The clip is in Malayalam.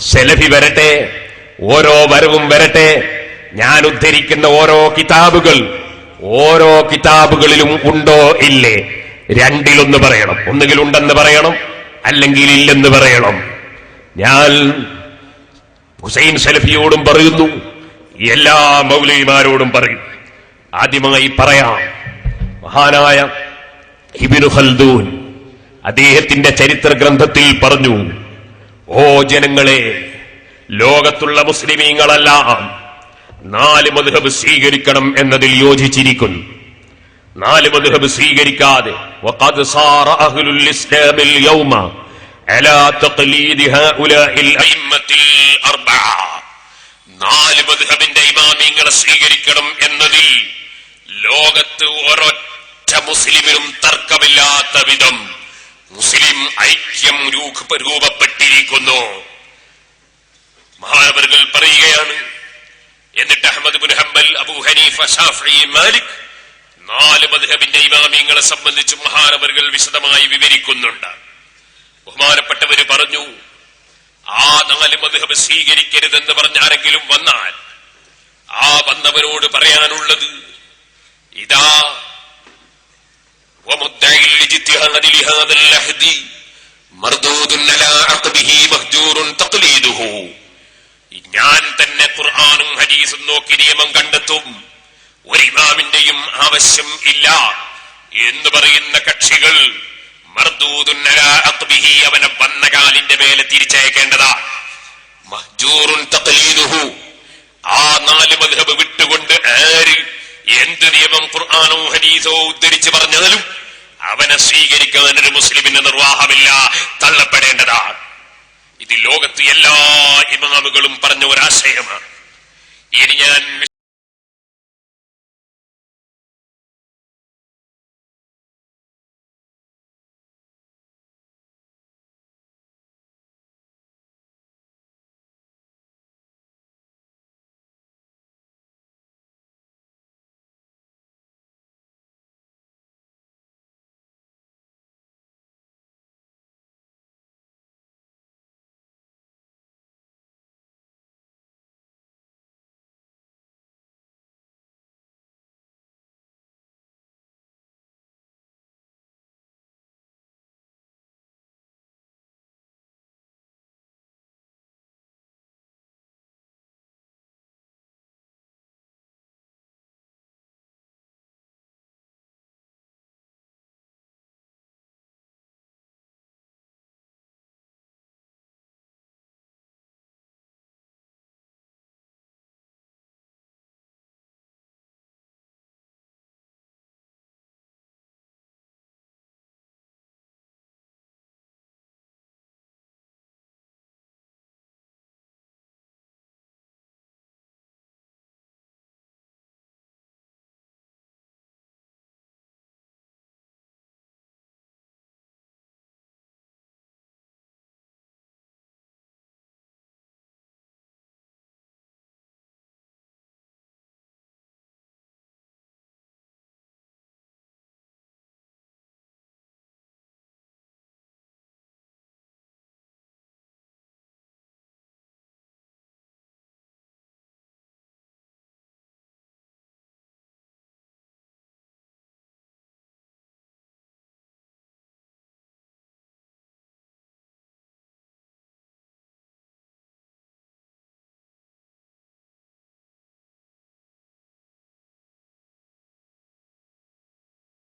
സെലഫി വരട്ടെ ഓരോ വരവും വരട്ടെ. ഞാൻ ഉദ്ധരിക്കുന്ന ഓരോ കിതാബുകൾ ഓരോ കിതാബുകളിലും ഉണ്ടോ ഇല്ലേ? രണ്ടിലൊന്ന് പറയണം. ഒന്നുകിൽ ഉണ്ടെന്ന് പറയണം അല്ലെങ്കിൽ ഇല്ലെന്ന് പറയണം. ഞാൻ ഹുസൈൻ സലഫിയോടും പറയുന്നു എല്ലാ മൗലവിമാരോടും പറയും. ആദ്യമായി പറയാം മഹാനായ ഇബിനു ഖൽദൂൻ അദ്ദേഹത്തിന്റെ ചരിത്ര ഗ്രന്ഥത്തിൽ പറഞ്ഞു ഓ ജനങ്ങളെ ലോകത്തുള്ള മുസ്ലിമീങ്ങളെല്ലാം നാല് മധുഹബ് സ്വീകരിക്കണം എന്നതിൽ യോജിച്ചിരിക്കുന്നു. നാല് മധുഹബ് സ്വീകരിക്കാതെ നാല് മധുഹബിന്റെ ഇമാമിങ്ങളെ സ്വീകരിക്കണം എന്നതിൽ ലോകത്ത് ഒരൊറ്റ മുസ്ലിമിനും തർക്കമില്ലാത്ത വിധം മുസ്ലിം ഐക്യം രൂപപ്പെട്ടിരിക്കുന്നു. മഹാനവറുകൾ പറയുകയാണ് എന്നിട്ട് അഹമ്മദ് ബുൻഹമ്മൽ ഹംബൽ അബൂ ഹനീഫ ഷാഫി മാലിക് നാല് മദ്ഹബിന്റെ ഇമാമിയങ്ങളെ സംബന്ധിച്ച് മഹാനവറുകൾ വിശദമായി വിവരിക്കുന്നുണ്ട്. ബഹുമാനപ്പെട്ടവര് പറഞ്ഞു ആ നാല് മദ്ഹബ് സ്വീകരിക്കരുതെന്ന് പറഞ്ഞ ആരെങ്കിലും വന്നാൽ ആ വന്നവരോട് പറയാനുള്ളത് ഇതാ ഞാൻ തന്നെ ഖുർആാനും ഹദീസും നോക്കി നിയമം കണ്ടെത്തും. ഒരു ഇമാമിന്റെയും ആവശ്യം ഇല്ല. എന്ന് പറയുന്ന കക്ഷികൾ അവനെ വന്ന കാലിന്റെ മേലെ തിരിച്ചയക്കേണ്ടതാ. ആ നാല് മദ്ഹബ് വിട്ടുകൊണ്ട് ആര് എന്ത് നിയമം ഖുർആാനോ ഹദീസോ ഉദ്ധരിച്ച് പറഞ്ഞാലും അവനെ സ്വീകരിക്കുന്നതിന് മുസ്ലിമിന് നിർവാഹമില്ല തള്ളപ്പെടേണ്ടതാണ്. ഇത് ലോകത്ത് എല്ലാ ഇമാമുകളും പറഞ്ഞ ഒരാശയമാണ്. ഇനി ഞാൻ